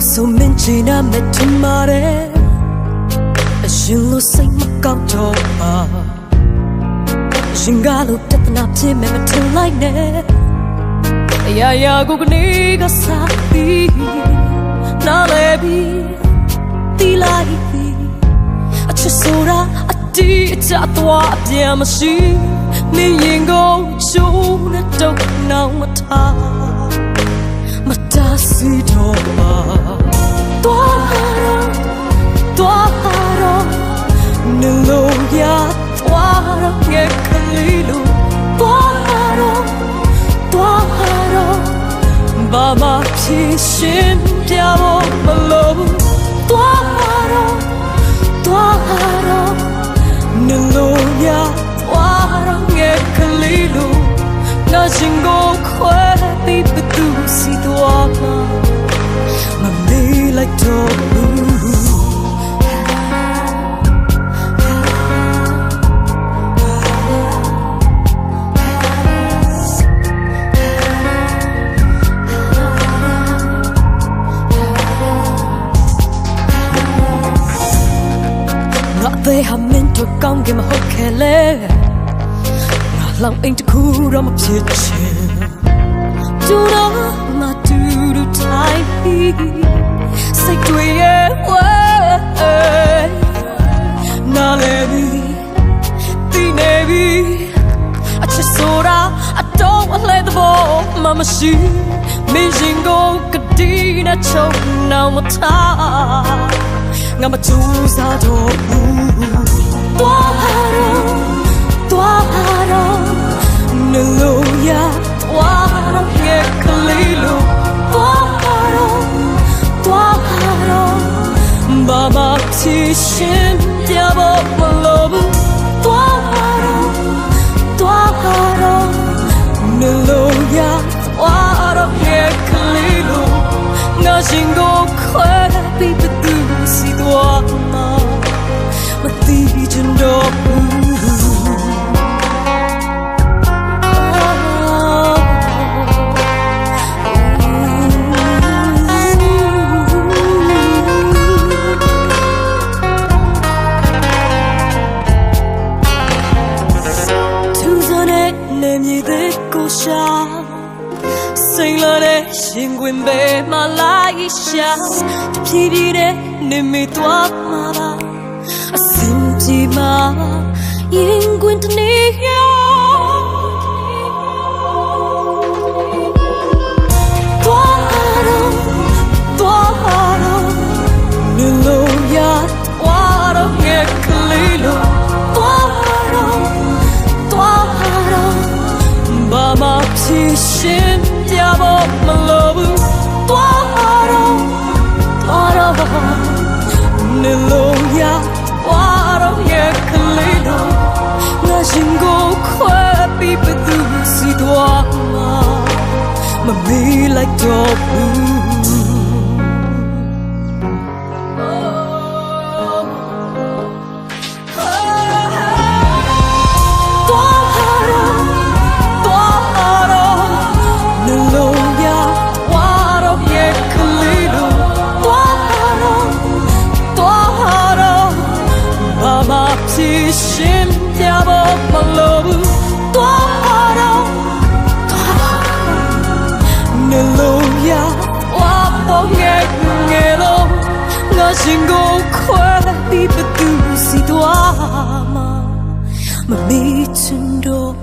ဒါလောက်ဆိုမင်းချင်နာမဲ့ထင်ပါတယ်အရှင်လို့စိတ်မကောင်းတော့ပါအရှင်ကလို့ပြဿနာဖြစ်မဲ့မထင်လိုက်နဲ့အရာရာကိုကနေကစားပြီးနားလဲပြီးတီးလိုက်ပြီးအချစ်ဆိုတာအတီးအချသွားအပြန်မရှိမင်းရင်ကိုချိုးနဲ့တော့နောင်မထား မတစီတော့ပါတွားတော့တွားတော့နလို့ရတွားတော့ငယ်ကလေးလို့တွားတော့တွားတော့ဘာမှဖြစ်ရှင်ပြဖို့မလိုဘူးတွားတော့တွားတော့နလို့ရတွားတော့ငယ်ကလေး ငါသေးဟာမင်းတို့ကောင်းကင်မဟုတ်ခဲ့လေငါလောင်အိမ်တစ်ခုတော့မဖြစ်ချင်ကျူတော့ငါတူတူထိုင်ပြီးစိတ်တွေရဲ့ဝဲနားလေပြီးတီးနေပြီးအချစ်ဆိုတာအတော့အလဲတဲ့ဘောမမရှိမင်းရှင်ကိုကတိနဲ့ချုံနောက်မထား ငါမကြိုးစားတော့ဘူးတွားတော့တွားတော့နလို့ရတွားတော့ငယ်ကလေးလို့တွားတော့တွားတော့ဘာမှဖြစ်ရှင်ပြဖို့မလိုဘူးတွားတော့တွားတော့နလို့ရတွားတော့ငယ်ကလေးလို့ငါရှင်ကို တဲ့ကိုရှာစိန်လာတဲ့ရှင်ခွင်ပဲမလိုက်ရှာတဖြည်းဖြည်းနဲ့ ရှင်ကိုခွဲပြီးဘသူစီသွားမှာ 经过快比不丢西多嘛，没没真多。